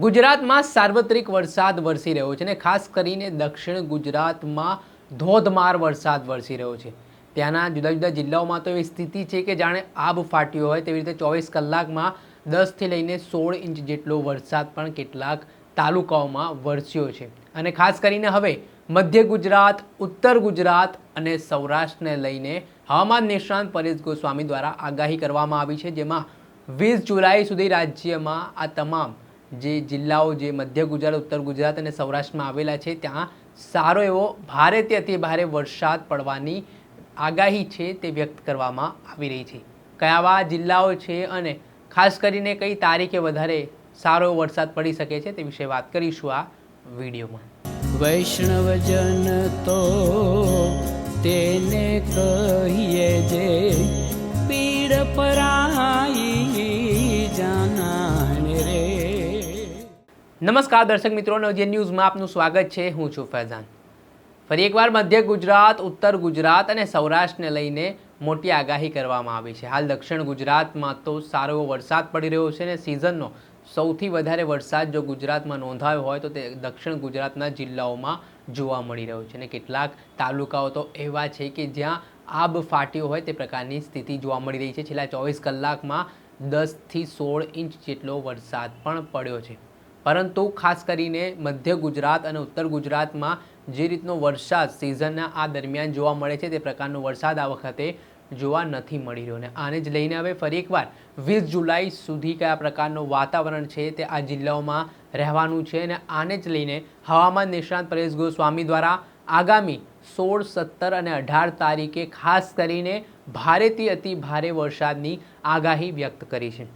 ગુજરાતમાં સાર્વત્રિક વરસાદ વરસી રહ્યો છે અને ખાસ કરીને દક્ષિણ ગુજરાતમાં ધોધમાર વરસાદ વરસી રહ્યો છે. ત્યાંના જુદા જુદા જિલ્લાઓમાં તો એવી સ્થિતિ છે કે જાણે આબ ફાટ્યો હોય તેવી રીતે ચોવીસ કલાકમાં દસથી લઈને સોળ ઇંચ જેટલો વરસાદ પણ કેટલાક તાલુકાઓમાં વરસ્યો છે. અને ખાસ કરીને હવે મધ્ય ગુજરાત, ઉત્તર ગુજરાત અને સૌરાષ્ટ્રને લઈને હવામાન નિષ્ણાંત પરેશ ગોસ્વામી દ્વારા આગાહી કરવામાં આવી છે, જેમાં વીસ જુલાઈ સુધી રાજ્યમાં આ તમામ જે જિલ્લાઓ જે મધ્ય ગુજરાત, ઉત્તર ગુજરાત અને સૌરાષ્ટ્રમાં આવેલા છે, ત્યાં સારો એવો ભારે અતિ ભારે વરસાદ પડવાની આગાહી છે તે વ્યક્ત કરવામાં આવી રહી છે. કયાવા જિલ્લાઓ છે અને ખાસ કરીને કઈ તારીખે વધારે સારો વરસાદ પડી શકે છે તે વિશે વાત કરીશું આ વિડીયોમાં. વૈષ્ણવજન તો તેને કહીએ જે પીડ પરાઈ નમસ્કાર દર્શક મિત્રો નવજે ન્યૂઝમાં આપનું સ્વાગત છે, હું છું ફૈઝાન. ફરી એકવાર મધ્ય ગુજરાત, ઉત્તર ગુજરાત અને સૌરાષ્ટ્રને લઈને મોટી આગાહી કરવામાં આવી છે. હાલ દક્ષિણ ગુજરાતમાં તો સારો એવો વરસાદ પડી રહ્યો છે અને સિઝનનો સૌથી વધારે વરસાદ જો ગુજરાતમાં નોંધાયો હોય તો તે દક્ષિણ ગુજરાતના જિલ્લાઓમાં જોવા મળી રહ્યો છે. અને કેટલાક તાલુકાઓ તો એવા છે કે જ્યાં આબ ફાટ્યો હોય તે પ્રકારની સ્થિતિ જોવા મળી રહી છે. છેલ્લા ચોવીસ કલાકમાં દસથી સોળ ઇંચ જેટલો વરસાદ પણ પડ્યો છે. પરંતુ ખાસ કરીને મધ્ય ગુજરાત અને ઉત્તર ગુજરાતમાં જે રીતનો વરસાદ સિઝનના આ દરમિયાન જોવા મળે છે તે પ્રકારનો વરસાદ આ વખતે જોવા નથી મળી રહ્યો. અને આને જ લઈને હવે ફરી એકવાર વીસ જુલાઈ સુધી કયા પ્રકારનું વાતાવરણ છે તે આ જિલ્લાઓમાં રહેવાનું છે અને આને જ લઈને હવામાન નિષ્ણાંત પરેશ ગોસ્વામી દ્વારા આગામી સોળ, સત્તર અને અઢાર તારીખે ખાસ કરીને ભારેથી અતિ ભારે વરસાદની આગાહી વ્યક્ત કરી છે.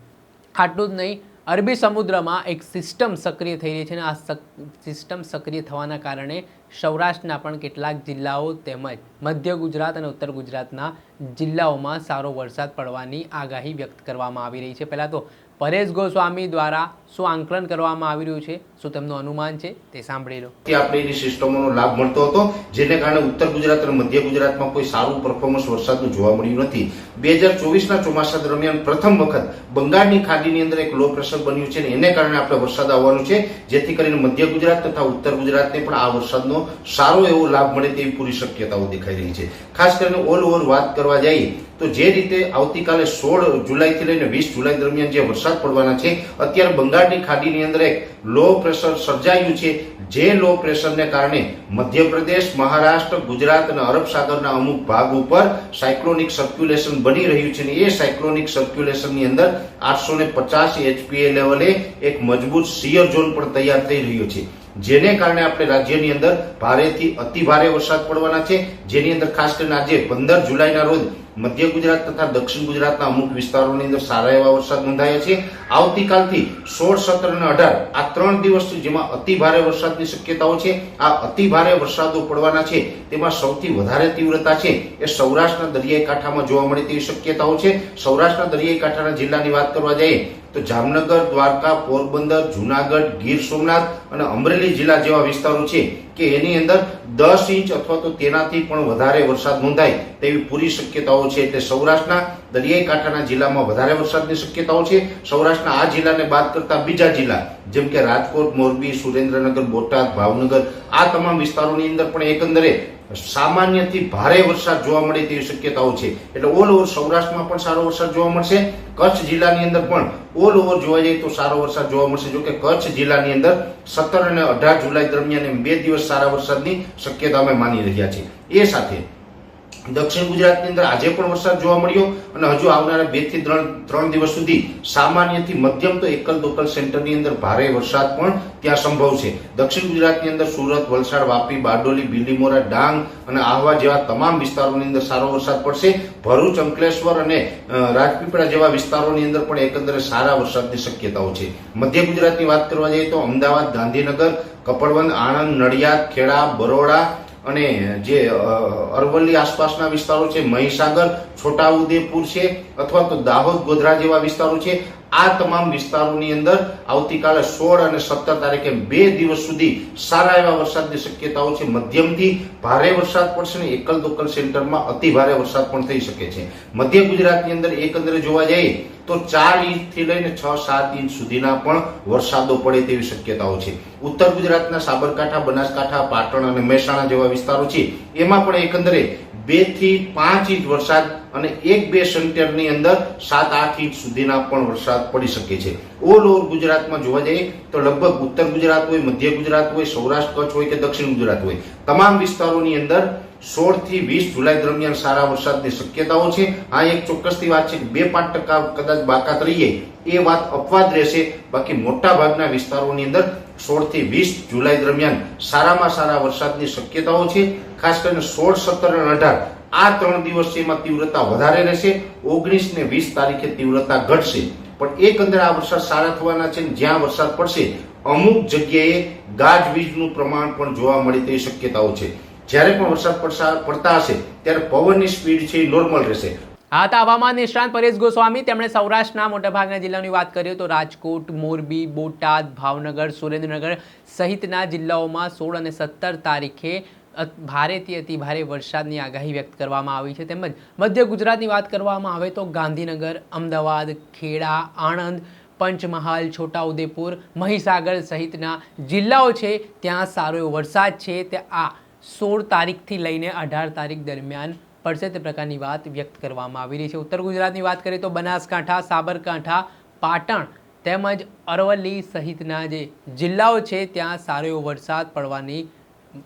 આટલું જ નહીં અરબી સમુદ્રમાં એક સિસ્ટમ સક્રિય થઈ રહી છે અને આ સિસ્ટમ સક્રિય થવાના કારણે સૌરાષ્ટ્રના પણ કેટલાક જિલ્લાઓ તેમજ મધ્ય ગુજરાત અને ઉત્તર ગુજરાતના જિલ્લાઓમાં સારો વરસાદ પડવાની આગાહી વ્યક્ત કરવામાં આવી રહી છે. પહેલાં તો પરેશ ગોસ્વામી દ્વારા શું આંકલન કરવામાં આવી રહ્યું છે? શું તેમનું અનુમાન છે? તે સાંભળી લો. કે આપણે એની સિસ્ટમોનો લાભ મળતો હતો, જેને કારણે ઉત્તર ગુજરાત અને મધ્ય ગુજરાતમાં કોઈ સારું પરફોર્મન્સ વરસાદનું જોવા મળ્યું નથી. બે હજાર ચોવીસના ચોમાસા દરમિયાન પ્રથમ વખત બંગાળની ખાડીની અંદર એક લો પ્રેશર બન્યું છે એને કારણે આપણે વરસાદ આવવાનું છે. જેથી કરીને મધ્ય ગુજરાત તથા ઉત્તર ગુજરાતને પણ આ વરસાદનો સારો એવો લાભ મળે તેવી પૂરી શક્યતાઓ દેખાઈ રહી છે. ખાસ કરીને ઓલ ઓવર વાત કરવા જઈએ તો જે રીતે આવતીકાલે સોળ જુલાઈથી લઈને વીસ જુલાઈ દરમિયાન જે વરસાદ પડવાના છે, અત્યારે બંગાળની ખાડીની અંદર એક લો પ્રેશર સર્જાયું છે. જે લો પ્રેશરને કારણે મધ્યપ્રદેશ, મહારાષ્ટ્ર, ગુજરાત અને અરબ સાગરના અમુક ભાગ ઉપર સાયક્લોનિક સર્ક્યુલેશન બની રહ્યું છે અને એ સાયક્લોનિક સર્ક્યુલેશનની અંદર આઠસો ને પચાસ એચપીએ લેવલે એક મજબૂત સિયર ઝોન પણ તૈયાર થઈ રહ્યો છે. જેને કારણે આપણે રાજ્યની અંદર ભારેથી અતિ ભારે વરસાદ પડવાના છે. જેની અંદર ખાસ કરીને આજે પંદર જુલાઈના રોજ મધ્ય ગુજરાત તથા દક્ષિણ ગુજરાતના અમુક વિસ્તારોની અંદર સારા એવા વરસાદ નોંધાયા છે. આવતીકાલથી સોળ, સત્તર અને અઢાર આ ત્રણ દિવસ જેમાં અતિ ભારે વરસાદની શક્યતાઓ છે. આ અતિ ભારે વરસાદો પડવાના છે. તેમાં સૌથી વધારે તીવ્રતા છે એ સૌરાષ્ટ્રના દરિયાઈ કાંઠામાં જોવા મળે તેવી શક્યતાઓ છે. સૌરાષ્ટ્રના દરિયાઈ કાંઠાના જિલ્લાની વાત કરવા જઈએ તો જામનગર, દ્વારકા, પોરબંદર, જુનાગઢ, ગીર સોમનાથ અને અમરેલી જિલ્લા જેવા વિસ્તારો છે કે એની અંદર દસ ઇંચ અથવા તો તેનાથી પણ વધારે વરસાદ નોંધાય તેવી પૂરી શક્યતાઓ છે. એટલે સૌરાષ્ટ્રના દરિયાઈ કાંઠાના જિલ્લામાં વધારે વરસાદની શક્યતાઓ છે. સૌરાષ્ટ્રના આ જિલ્લાને બાદ કરતા બીજા જિલ્લા જેમ કે રાજકોટ, મોરબી, સુરેન્દ્રનગર, બોટાદ, ભાવનગર આ તમામ વિસ્તારોની અંદર પણ એકંદરે સામાન્યથી ભારે વરસાદ જોવા મળે તેવી શક્યતાઓ છે. એટલે ઓલ ઓવર સૌરાષ્ટ્રમાં પણ સારો વરસાદ જોવા મળશે. કચ્છ જિલ્લાની અંદર પણ ઓલ ઓવર જોવા જઈએ તો સારો વરસાદ જોવા મળશે. જો કે કચ્છ જિલ્લાની અંદર સત્તર અને અઢાર જુલાઈ દરમિયાન બે દિવસ સારા વરસાદની શક્યતા અમે માની રહ્યા છીએ. એ સાથે દક્ષિણ ગુજરાતની અંદર આજે પણ વરસાદ જોવા મળ્યો અને હજુ આવનારા બેથી ત્રણ ત્રણ દિવસ સુધી સામાન્યથી મધ્યમ તો એકલ દોકલ સેન્ટરની અંદર ભારે વરસાદ પણ ત્યાં સંભવ છે. દક્ષિણ ગુજરાતની અંદર સુરત, વલસાડ, વાપી, બારડોલી બિલીમોરા ડાંગ અને આહવા જેવા તમામ વિસ્તારોની અંદર સારો વરસાદ પડશે. ભરૂચ, અંકલેશ્વર અને રાજપીપળા જેવા વિસ્તારોની અંદર પણ એકંદરે સારા વરસાદની શક્યતાઓ છે. મધ્ય ગુજરાતની વાત કરવા જઈએ તો અમદાવાદ, ગાંધીનગર કપડવંદ આણંદ, નડિયાદ, ખેડા, બરોડા અને જે અરવલ્લી આસપાસના વિસ્તારો છે, મહીસાગર, છોટાઉદેપુર છે, અથવા તો દાહોદ, ગોધરા જેવા વિસ્તારો છે, આ તમામ વિસ્તારોની અંદર આવતીકાલે સોળ અને સત્તર તારીખે બે દિવસ સુધી સારા એવા વરસાદની શક્યતાઓ છે. મધ્યમથી ભારે વરસાદ પડશે ને એકલ દોકલ સેન્ટરમાં અતિ ભારે વરસાદ પણ થઈ શકે છે. મધ્ય ગુજરાતની અંદર એકંદરે જોવા જઈએ તો ચાર ઇંચથી લઈને છ, સાત ઇંચ સુધીના પણ વરસાદો પડે તેવી શક્યતાઓ છે. ઉત્તર ગુજરાતના સાબરકાંઠા, બનાસકાંઠા, પાટણ અને મહેસાણા જેવા વિસ્તારો છે. એમાં પણ એકંદરે બેથી પાંચ ઇંચ વરસાદ અને એક, બે સેન્ટરની અંદર સાત, આઠ ઇંચ સુધીના પણ વરસાદ પડી શકે છે. ઓલ ઓવર ગુજરાતમાં જોવા જઈએ તો લગભગ ઉત્તર ગુજરાત હોય, મધ્ય ગુજરાત હોય, સૌરાષ્ટ્ર કચ્છ હોય કે દક્ષિણ ગુજરાત હોય, તમામ વિસ્તારોની અંદર સોળથી વીસ જુલાઈ દરમિયાન સારા વરસાદની શક્યતાઓ છે. આ એક ચોક્કસથી વાત છે બે પાંચ ટકા કદાચ બાકાત રહીએ, એ વાત અપવાદ રહેશે. બાકી મોટા ભાગના વિસ્તારોની અંદર સોળથી વીસ જુલાઈ દરમિયાન સારામાં સારા વરસાદની શક્યતાઓ છે. ખાસ કરીને સોળ, સત્તર અને અઢાર, આ ત્રણ દિવસ એમાં તીવ્રતા વધારે રહેશે. ઓગણીસ ને વીસ તારીખે તીવ્રતા ઘટશે. પણ એકંદરે આ વરસાદ સારા થવાના છે જ્યાં વરસાદ પડશે, અમુક જગ્યાએ ગાજવીજનું પ્રમાણ પણ જોવા મળે તેવી શક્યતાઓ છે. જ્યારે પણ વરસાદ પડતા હશે, ત્યારે પવનની સ્પીડ છે નોર્મલ રહેશે. આ હતા હવામાન નિષ્ણાંત પરેશ ગોસ્વામી, તેમણે સૌરાષ્ટ્રના મોટાભાગના જિલ્લાની વાત કરી તો રાજકોટ, મોરબી, બોટાદ, ભાવનગર, સુરેન્દ્રનગર સહિતના જિલ્લાઓમાં સોળ અને સત્તર તારીખે ભારેથી અતિ ભારે વરસાદની આગાહી વ્યક્ત કરવામાં આવી છે. તેમજ મધ્ય ગુજરાતની વાત કરવામાં આવે તો ગાંધીનગર, અમદાવાદ, ખેડા, આણંદ, પંચમહાલ, છોટાઉદેપુર, મહીસાગર સહિતના જિલ્લાઓ છે, ત્યાં સારો એવો વરસાદ છે. તે આ સોળ તારીખથી લઈને અઢાર તારીખ દરમિયાન પડશે તે પ્રકારની વાત વ્યક્ત કરવામાં આવી રહી છે. ઉત્તર ગુજરાતની વાત કરીએ તો બનાસકાંઠા, સાબરકાંઠા, પાટણ તેમજ અરવલ્લી સહિતના જે જિલ્લાઓ છે, ત્યાં સારો એવો વરસાદ પડવાની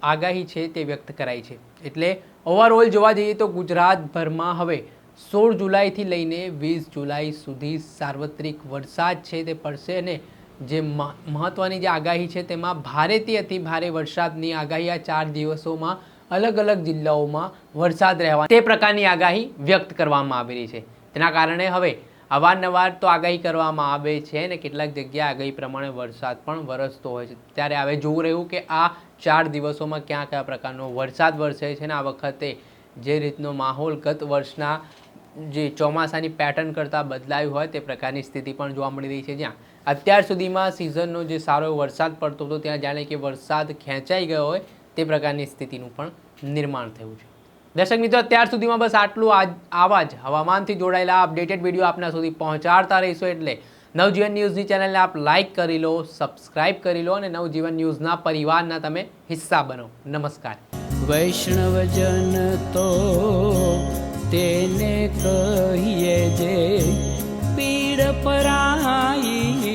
આગાહી છે તે વ્યક્ત કરાઈ છે. એટલે ઓવરઓલ જોવા જઈએ તો ગુજરાતભરમાં હવે સોળ જુલાઈથી લઈને વીસ જુલાઈ સુધી સાર્વત્રિક વરસાદ છે તે પડશે અને જે મહ- મહત્વની જે આગાહી છે તેમાં ભારેથી અતિ ભારે વરસાદની આગાહી આ ચાર દિવસોમાં અલગ અલગ જિલ્લાઓમાં વરસાદ રહેવા તે પ્રકારની આગાહી વ્યક્ત કરવામાં આવી રહી છે. તેના કારણે હવે અવારનવાર તો આગાહી કરવામાં આવે છે ને કેટલાક જગ્યાએ આગાહી પ્રમાણે વરસાદ પણ વરસતો હોય છે. ત્યારે હવે જોવું રહ્યું કે આ ચાર દિવસોમાં ક્યાં કયા પ્રકારનો વરસાદ વરસે છે ને આ વખતે જે રીતનો માહોલ ગત વર્ષના જે ચોમાસાની પેટર્ન કરતાં બદલાયું હોય તે પ્રકારની સ્થિતિ પણ જોવા મળી રહી છે જ્યાં અત્યાર સુધીમાં સિઝનનો જે સારો વરસાદ પડતો હતો, ત્યાં જાણે કે વરસાદ ખેંચાઈ ગયો હોય, તે પ્રકારની સ્થિતિનું પણ નિર્માણ થયું છે. દર્શક મિત્રો, અત્યાર સુધીમાં બસ આટલું આજ, આવા જ હવામાનથી જોડાયેલા અપડેટેડ વીડિયો આપના સુધી પહોંચાડતા રહીશું એટલે નવજીવન ન્યૂઝની ચેનલને આપ લાઇક કરી લો સબસ્ક્રાઇબ કરી લો અને નવજીવન ન્યૂઝના પરિવારના તમે હિસ્સા બનો. નમસ્કાર. વૈષ્ણવજન તો તેને કહીએ જે પીડ પરાઈ